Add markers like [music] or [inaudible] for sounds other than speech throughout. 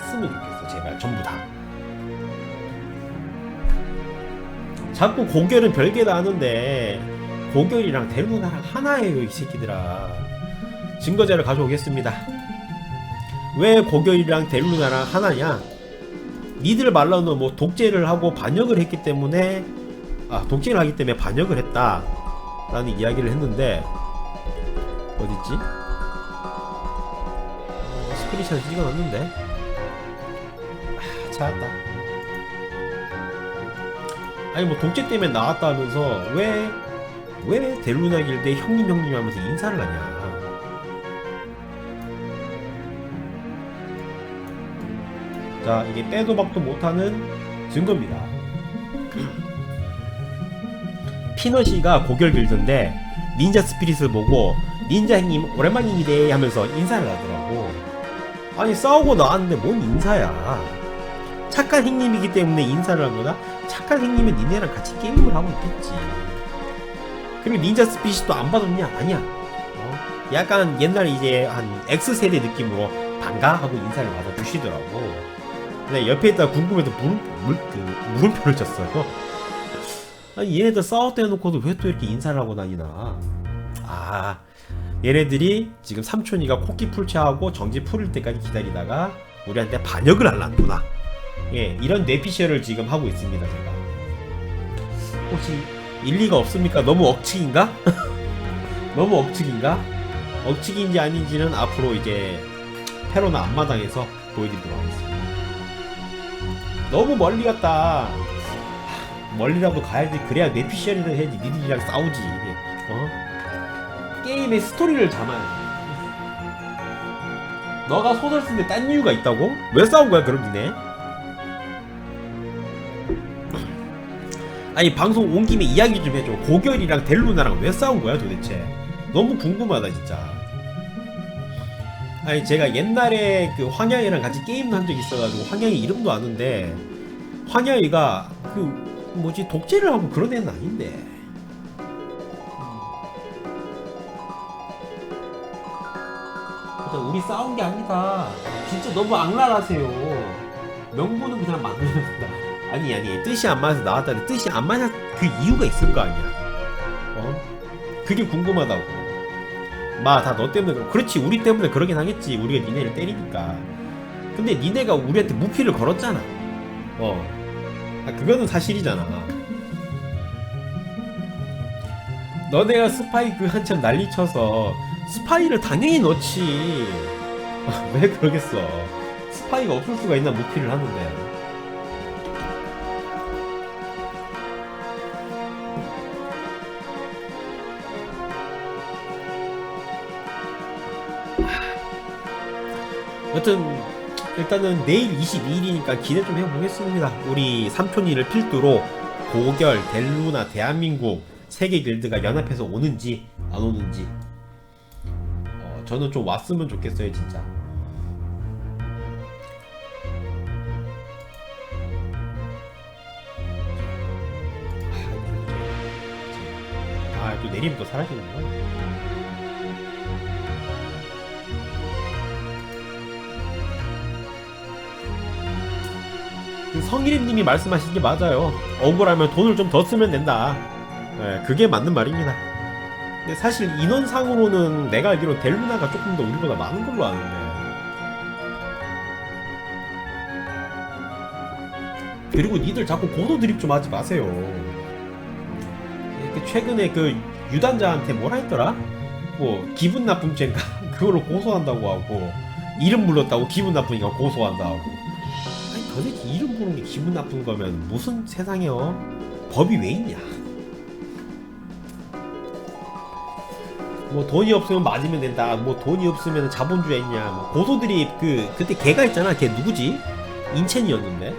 왔으면 좋겠어 제발. 전부 다. 자꾸 고결은 별개다 하는데 고결이랑 대루나랑 하나예요 이 새끼들아. 증거자를 가져오겠습니다. 왜 고결이랑 대루나랑 하나냐? 니들 말로는 뭐 독재를 하고 반역을 했기 때문에 아 독재를 하기 때문에 반역을 했다. 라는 이야기를 했는데 어딨지? 어, 스크린샷을 찍어놨는데 아 찾았다. 아니 뭐 독재 때문에 나왔다 하면서 왜 왜 델루나 길드에 형님 형님 하면서 인사를 하냐. 자 이게 빼도 박도 못하는 증거입니다. [clears throat] 피너시가 고결 길드인데 닌자 스피릿을 보고 닌자 형님 오랜만입니다 하면서 인사를 하더라고. 아니 싸우고 나왔는데 뭔 인사야 착한 형님이기 때문에 인사를 한 거다. 착한 형님은 니네랑 같이 게임을 하고 있겠지. 그리고 닌자 또안 받았냐? 아니야. 어? 약간 옛날 이제 한 X세대 느낌으로 반가 하고 인사를 받아 주시더라고. 근데 옆에 있다 궁금해서 물음, 물, 그, 물음표를 쳤어요. 아니 얘네들 싸웠다 해놓고도 왜 또 이렇게 인사를 하고 다니나? 아 얘네들이 지금 삼촌이가 코끼 풀체하고 정지 풀릴 때까지 기다리다가 우리한테 반역을 할란구나 예 이런 뇌피셜을 지금 하고 있습니다 제가 혹시 일리가 없습니까? 너무 억측인가? [laughs] 너무 억측인가? 억측인지 아닌지는 앞으로 이제 페로나 앞마당에서 보여드리도록 하겠습니다 너무 멀리 갔다 멀리라도 가야지 그래야 뇌피셜이를 해야지 니들이랑 싸우지 어? 게임의 스토리를 잡아야지 너가 소설 쓰는데 딴 이유가 있다고? 왜 싸운 거야 그럼 니네? 아니 방송 온 김에 이야기 좀 해줘. 고결이랑 델루나랑 왜 싸운 거야 도대체? 너무 궁금하다 진짜. 아니 제가 옛날에 그 황야이랑 같이 게임도 한 적 있어가지고 황야이 이름도 아는데 황야이가 그 뭐지 독재를 하고 그런 애는 아닌데. 일단 우리 싸운 게 아니다. 진짜 너무 악랄하세요. 명분은 그냥 만들어낸다 아니 아니 뜻이 안 맞아서 나왔다는데 뜻이 안 맞아 그 이유가 있을 거 아니야. 어? 그게 궁금하다고. 마 다 너 때문에 그렇- 그렇지 우리 때문에 그러긴 하겠지. 우리가 니네를 때리니까. 근데 니네가 우리한테 무피를 걸었잖아. 어. 아, 그거는 사실이잖아. 너네가 스파이 그 한참 난리 쳐서 스파이를 당연히 넣지. 아, 왜 그러겠어. 스파이가 없을 수가 있나 무피를 하는데 여튼 일단은 내일 22일이니까 기대 좀 해보겠습니다. 우리 삼촌이를 필두로 고결, 델루나, 대한민국 세계 길드가 연합해서 오는지 안 오는지 어, 저는 좀 왔으면 좋겠어요 진짜. 아또 내리면 또 사라지는구나. 그 성일님이 말씀하신 게 맞아요. 억울하면 돈을 좀 더 쓰면 된다. 예, 그게 맞는 말입니다. 근데 사실 인원상으로는 내가 알기로 델루나가 조금 더 우리보다 많은 걸로 아는데. 그리고 니들 자꾸 고도 드립 좀 하지 마세요. 그 최근에 그 유단자한테 뭐라 했더라? 뭐 기분 나쁨 죄인가 [laughs] 그걸로 고소한다고 하고 이름 불렀다고 기분 나쁘니까 고소한다 하고. 도대체 이름 부르는 게 기분 나쁜 거면 무슨 세상에 어? 법이 왜 있냐? 뭐 돈이 없으면 맞으면 된다. 뭐 돈이 없으면 자본주의 있냐. 뭐 고소들이 그 그때 걔가 있잖아. 걔 누구지? 인첸이었는데.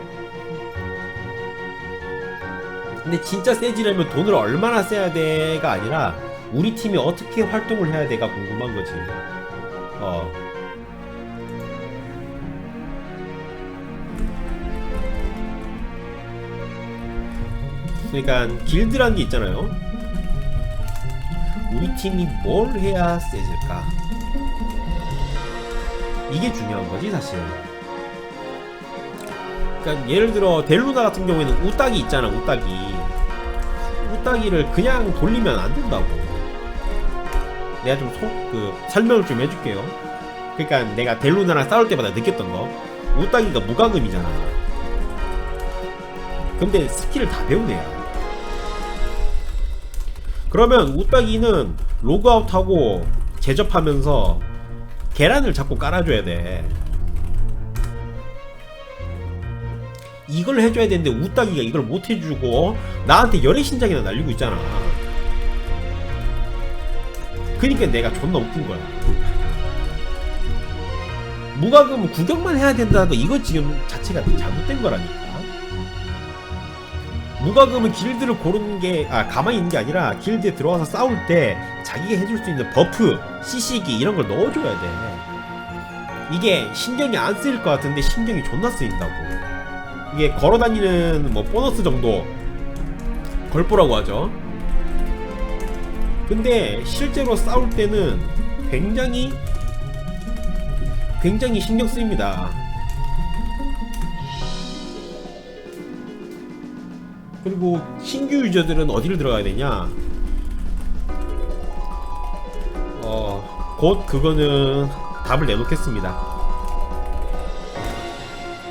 근데 진짜 세지려면 돈을 얼마나 써야 돼가 아니라 우리 팀이 어떻게 활동을 해야 돼가 궁금한 거지. 어. 그러니까 길드라는 게 있잖아요. 우리 팀이 뭘 해야 세질까? 이게 중요한 거지 사실. 그러니까 예를 들어 델루나 같은 경우에는 우따기 있잖아 우따기 우따기를 그냥 돌리면 안 된다고 내가 좀 소, 그 설명을 좀 해줄게요 그러니까 내가 델루나랑 싸울 때마다 느꼈던 거 우따기가 무과금이잖아 근데 스킬을 다 배우네요 그러면 우따기는 로그아웃하고 제접하면서 계란을 자꾸 깔아줘야 돼 이걸 해줘야 되는데 우따기가 이걸 못 해주고 나한테 열애 신장이나 날리고 있잖아. 그니까 내가 존나 웃긴 거야. 무과금 구경만 해야 된다는 거 이거 지금 자체가 잘못된 거라니까. 무과금은 길드를 고르는 게, 아, 가만히 있는 게 아니라 길드에 들어와서 싸울 때 자기가 해줄 수 있는 버프, CC기 이런 걸 넣어줘야 돼. 이게 신경이 안 쓰일 것 같은데 신경이 존나 쓰인다고. 이게 걸어다니는 뭐 보너스 정도 걸보라고 하죠. 근데 실제로 싸울 때는 굉장히 굉장히 신경 쓰입니다. 그리고 신규 유저들은 어디를 들어가야 되냐? 어, 곧 그거는 답을 내놓겠습니다.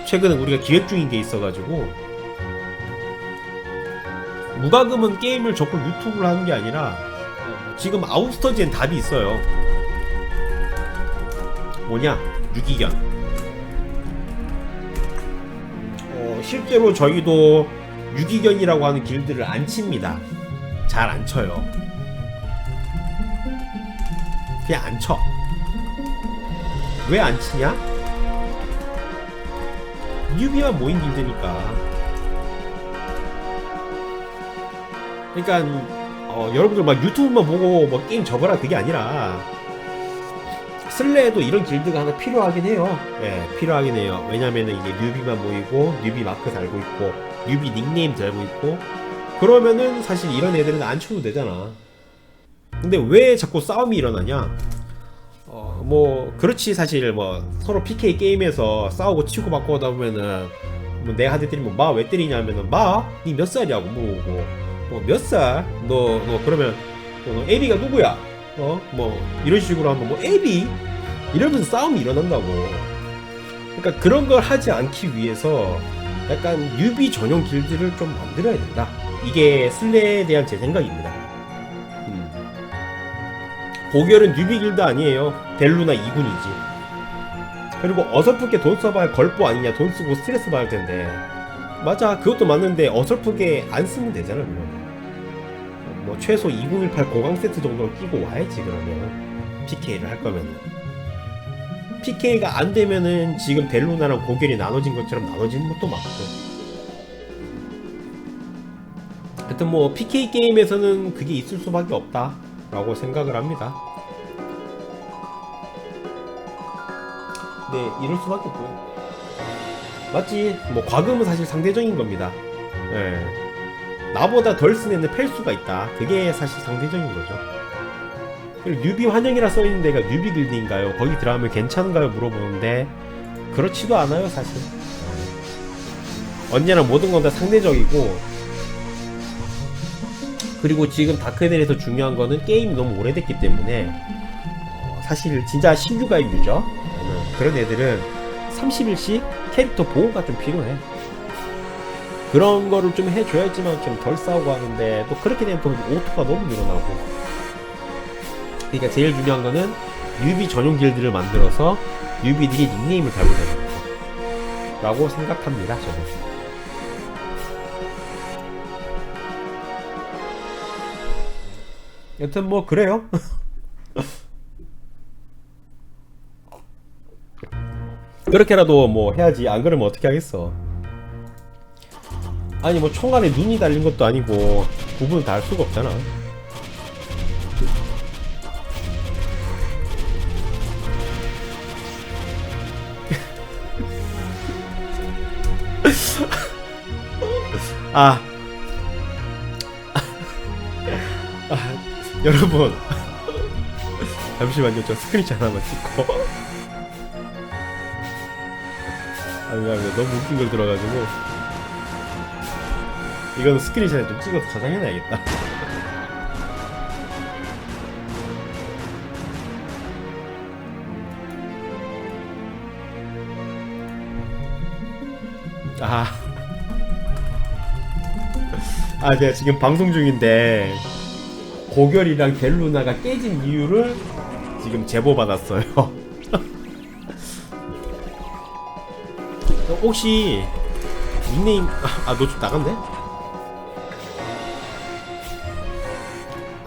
최근에 우리가 기획 중인 게 있어가지고 무과금은 게임을 접고 유튜브를 하는 게 아니라 어, 지금 아웃스터즈엔 답이 있어요. 뭐냐? 유기견. 어, 실제로 저희도 유기견이라고 하는 길드를 안 칩니다. 잘 안 쳐요. 그냥 안 쳐. 왜 안 치냐? 뉴비만 모인 길드니까. 그러니까 어, 여러분들 막 유튜브만 보고 뭐 게임 접어라 그게 아니라 슬레에도 이런 길드가 하나 필요하긴 해요. 예, 필요하긴 해요. 왜냐면은 이게 뉴비만 모이고 뉴비 마크 달고 있고 뉴비 닉네임 달고 있고 그러면은 사실 이런 애들은 안 쳐도 되잖아. 근데 왜 자꾸 싸움이 일어나냐? 어, 뭐 그렇지 사실 뭐 서로 PK 게임에서 싸우고 치고 받고 하다 보면은 뭐 내가 한대 때리면 마 왜 때리냐면은 마니 몇 살이냐고 물어보고 뭐몇 살? 너너 그러면 어, 너 애비가 누구야? 어? 뭐 이런 식으로 하면 뭐 애비? 이러면서 싸움이 일어난다고 그러니까 그런 걸 하지 않기 위해서 약간 뉴비 전용 길드를 좀 만들어야 된다. 이게 슬레에 대한 제 생각입니다. 음. 고결은 뉴비 길드 아니에요. 델루나 2군이지. 그리고 어설프게 돈 써봐야 걸보 아니냐 돈 쓰고 스트레스 받을 텐데. 맞아 그것도 맞는데 어설프게 안 쓰면 되잖아 그거는 뭐 최소 2018 고강 세트 정도는 끼고 와야지 그러면. PK를 할 거면은 PK가 안 되면은 지금 델루나랑 고결이 나눠진 것처럼 나눠지는 것도 맞고. 하여튼 뭐 PK 게임에서는 그게 있을 수밖에 없다라고 생각을 합니다. 네 이럴 수밖에 없고요. 맞지 뭐 과금은 사실 상대적인 겁니다. 예. 나보다 덜쓴 애는 팰 수가 있다. 그게 사실 상대적인 거죠 뉴비 환영이라 써있는 데가 뉴비 길드인가요? 거기 들어가면 괜찮은가요? 물어보는데 그렇지도 않아요 사실 언제나 모든 건 다 상대적이고 그리고 지금 다크에덴에서 중요한 거는 게임이 너무 오래됐기 때문에 어, 사실 진짜 신규 가입 유저 그런 애들은 30일씩 캐릭터 보호가 좀 필요해 그런 거를 좀 해줘야지만 좀 덜 싸우고 하는데 또 그렇게 되면 또 오토가 너무 늘어나고 그러니까 제일 중요한 거는 뉴비 전용 길드를 만들어서 뉴비들이 닉네임을 달고 다니는 거 라고 생각합니다 저는. 여튼 뭐 그래요. [laughs] 그렇게라도 뭐 해야지. 안 그러면 어떻게 하겠어? 아니 뭐 총알에 눈이 달린 것도 아니고 구분을 다 할 수가 없잖아 아. 아, 여러분. 잠시만요. 저 스크린샷 하나만 찍고. 아니 나 너무 웃긴 걸 들어가지고 이거는 스크린샷에 좀 찍어서 저장해놔야겠다 아, 제가 지금 방송 중인데 고결이랑 델루나가 깨진 이유를 지금 제보 받았어요. [laughs] 혹시 닉네임 아, 너 좀 나갔네?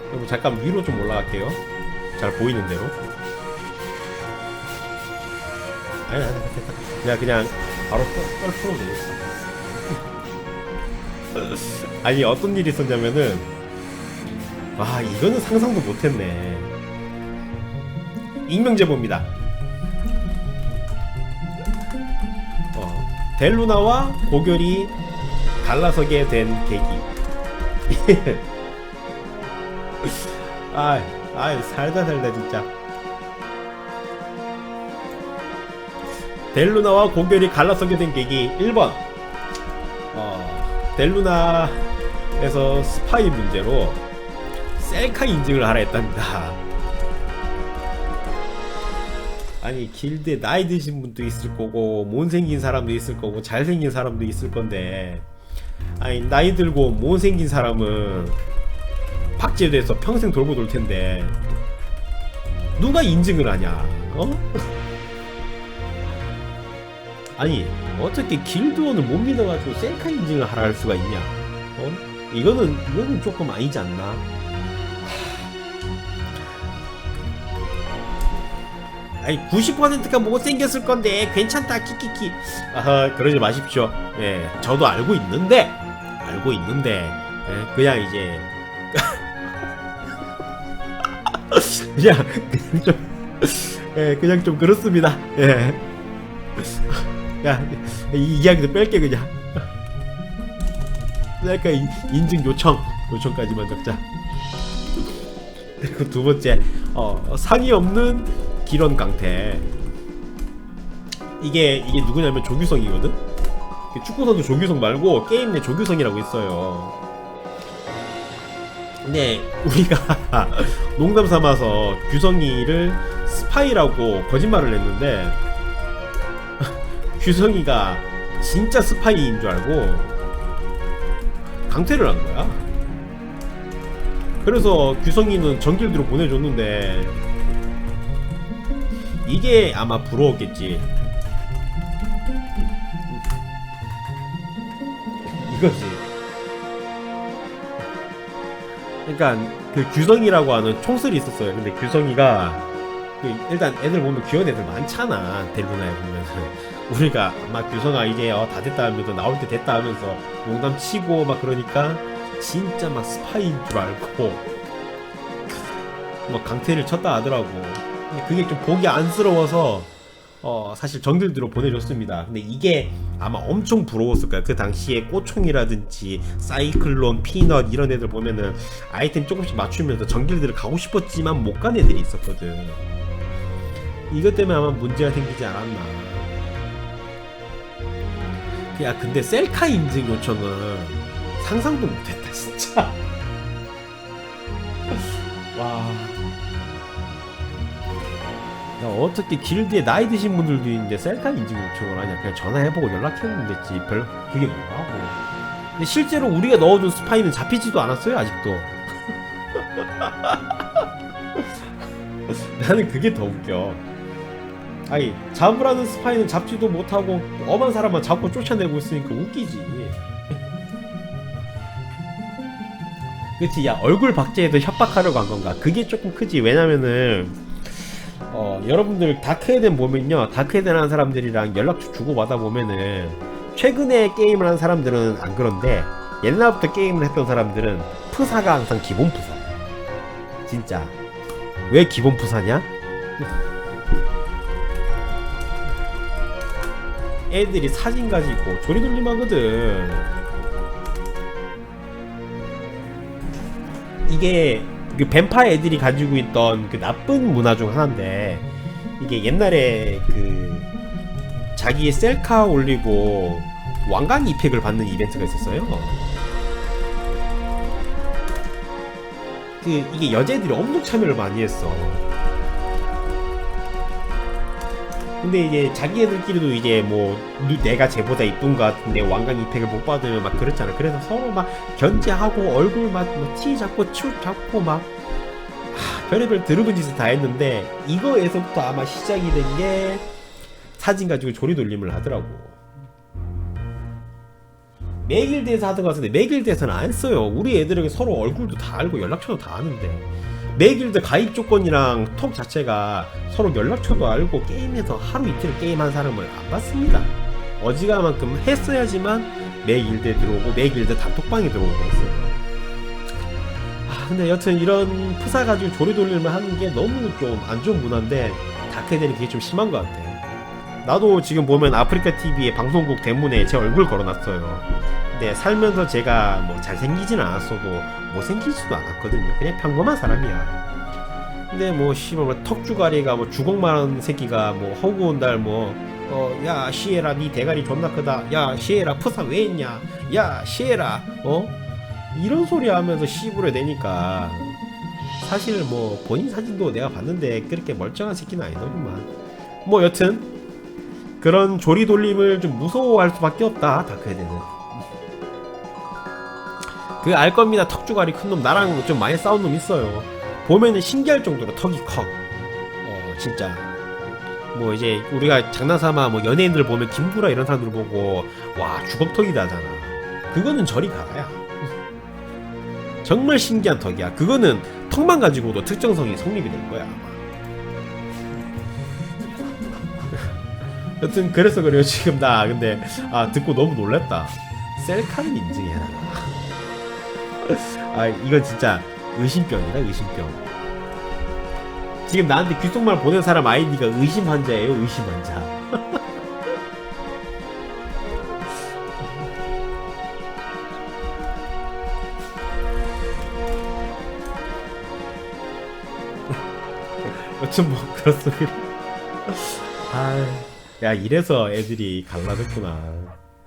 여러분 잠깐 위로 좀 올라갈게요. 잘 보이는 대로. 아니, 아니, 됐다. 그냥 그냥 바로 썰 풀어도 되겠다. [laughs] 아니 어떤 일이 있었냐면은 아 이거는 상상도 못했네. 익명 제보입니다. 어, 델루나와 고결이 갈라서게 된 계기. [laughs] 아, 아 살다 살다 진짜. 델루나와 고결이 갈라서게 된 계기 1번 어, 델루나에서 스파이 문제로 셀카 인증을 하라 했답니다. 아니 길드에 나이 드신 분도 있을 거고 못생긴 사람도 있을 거고 잘생긴 사람도 있을 건데. 아니 나이 들고 못생긴 사람은 박제돼서 평생 돌고 돌 텐데. 누가 인증을 하냐 어? 아니 어떻게 길드원을 못 믿어가지고 셀카 인증을 하라 할 수가 있냐? 어? 이거는 이거는 조금 아니지 않나? 아니 90%가 못생겼을 건데 괜찮다 키키키. 아 그러지 마십시오. 예 저도 알고 있는데 알고 있는데 예, 그냥 이제. [laughs] 그냥 그냥 좀 예, 그냥 좀 그렇습니다. 예. 야, 이 이야기도 뺄게 그냥. 그러니까 인- 인증 요청 요청까지만 적자. 그리고 두 번째, 어, 상의 없는 기런 강태. 이게 이게 누구냐면 조규성이거든. 그 축구 선수 조규성 말고 게임 내 조규성이라고 있어요. 근데 우리가 [laughs] 농담 삼아서 규성이를 스파이라고 거짓말을 했는데 규성이가 진짜 스파이인 줄 알고 강퇴를 한 거야. 그래서 규성이는 전길드로 보내줬는데 이게 아마 부러웠겠지. 이거지. 그러니까 그 규성이라고 하는 총슬이 있었어요. 근데 규성이가 그 일단 애들 보면 귀여운 애들 많잖아. 델루나에 보면은. 우리가 아마 규성아 이제 어, 다 됐다 하면서 나올 때 됐다 하면서 농담 치고 막 그러니까 진짜 막 스파이인 줄 알고 막 강퇴를 쳤다 하더라고. 근데 그게 좀 보기 안쓰러워서 어 사실 정글드로 보내줬습니다. 근데 이게 아마 엄청 부러웠을 거야. 그 당시에 꼬총이라든지 사이클론, 피넛 이런 애들 보면은 아이템 조금씩 맞추면서 정글드를 가고 싶었지만 못 간 애들이 있었거든. 이것 때문에 아마 문제가 생기지 않았나. 야 근데 셀카 인증 요청은 상상도 못했다 진짜. [laughs] 와. 야, 어떻게 길드에 나이 드신 분들도 있는데 셀카 인증 요청을 하냐. 그냥 전화해보고 연락해보면 됐지 별 그게 뭐라고 근데 실제로 우리가 넣어준 스파이는 잡히지도 않았어요 아직도. [laughs] 나는 그게 더 웃겨 아니 잡으라는 스파이는 잡지도 못하고 엄한 사람만 잡고 쫓아내고 있으니까 웃기지. [laughs] 그치 야 얼굴 박제해도 협박하려고 한 건가? 그게 조금 크지. 왜냐면은 어 여러분들 다크에덴 보면요. 다크에덴 하는 사람들이랑 연락처 주고받아 보면은 최근에 게임을 한 사람들은 안 그런데 옛날부터 게임을 했던 사람들은 프사가 항상 기본 프사. 진짜. 왜 기본 프사냐? 애들이 사진 가지고 조리돌림 하거든. 이게 그 뱀파 애들이 가지고 있던 그 나쁜 문화 중 하나인데 이게 옛날에 그 자기의 셀카 올리고 왕관 이펙을 받는 이벤트가 있었어요. 그 이게 여자애들이 엄청 참여를 많이 했어. 근데 이제 자기애들끼리도 이제 뭐 누- 내가 쟤보다 이쁜 것 같은데 왕관 이펙을 못 받으면 막 그렇잖아. 그래서 서로 막 견제하고 얼굴 막티 잡고 춤 잡고 막 하, 별의별 드러운 짓을 다 했는데 이거에서부터 아마 시작이 된 게 사진 가지고 조리 돌림을 하더라고. 매길대에서 하던 것 같은데 매길대에서는 안 써요. 우리 애들에게 서로 얼굴도 다 알고 연락처도 다 아는데 매길대 가입 조건이랑 톡 자체가 서로 연락처도 알고 게임에서 하루 이틀 게임한 사람을 안 받습니다. 어지간만큼 했어야지만 매길대 들어오고 매길대 단톡방에 들어오고 그랬어요. 아 근데 여튼 이런 프사 가지고 조리돌림을 하는 게 너무 좀 안 좋은 문화인데 다크에덴이 그게 좀 심한 것 같아. 나도 지금 보면 아프리카 TV의 방송국 대문에 제 얼굴 걸어놨어요. 근데 살면서 제가 뭐 잘생기진 않았어도 못생기지도 않았거든요. 그냥 평범한 사람이야. 근데 뭐 씨발 뭐 턱주가리가 뭐 주걱만한 새끼가 뭐 허구온 달뭐 어 야 시에라 니 대가리 존나 크다. 야 시에라 푸사 왜 했냐? 야 시에라 어 이런 소리 하면서 씨부려 대니까 사실 뭐 본인 사진도 내가 봤는데 그렇게 멀쩡한 새끼는 아니더구만. 뭐 여튼 그런 조리 돌림을 좀 무서워할 수밖에 없다 다크헤드는. 그 알 겁니다 턱주가리 큰 놈. 나랑 좀 많이 싸운 놈 있어요. 보면은 신기할 정도로 턱이 커 어 진짜. 뭐 이제 우리가 장난삼아 뭐 연예인들 보면 김구라 이런 사람들 보고 와 주걱턱이다 하잖아. 그거는 저리 가야. 정말 신기한 턱이야. 그거는 턱만 가지고도 특정성이 성립이 된 거야 여튼 그래서 그래요 지금 나. 근데 아 듣고 너무 놀랬다. 셀카는 인증해라 [laughs] 아 이건 진짜 의심병이다 의심병. 지금 나한테 귓속말 보낸 사람 아이디가 의심 환자예요 의심 환자. [laughs] 여튼 뭐 그렇소 그래. 아, 야 이래서 애들이 갈라졌구나.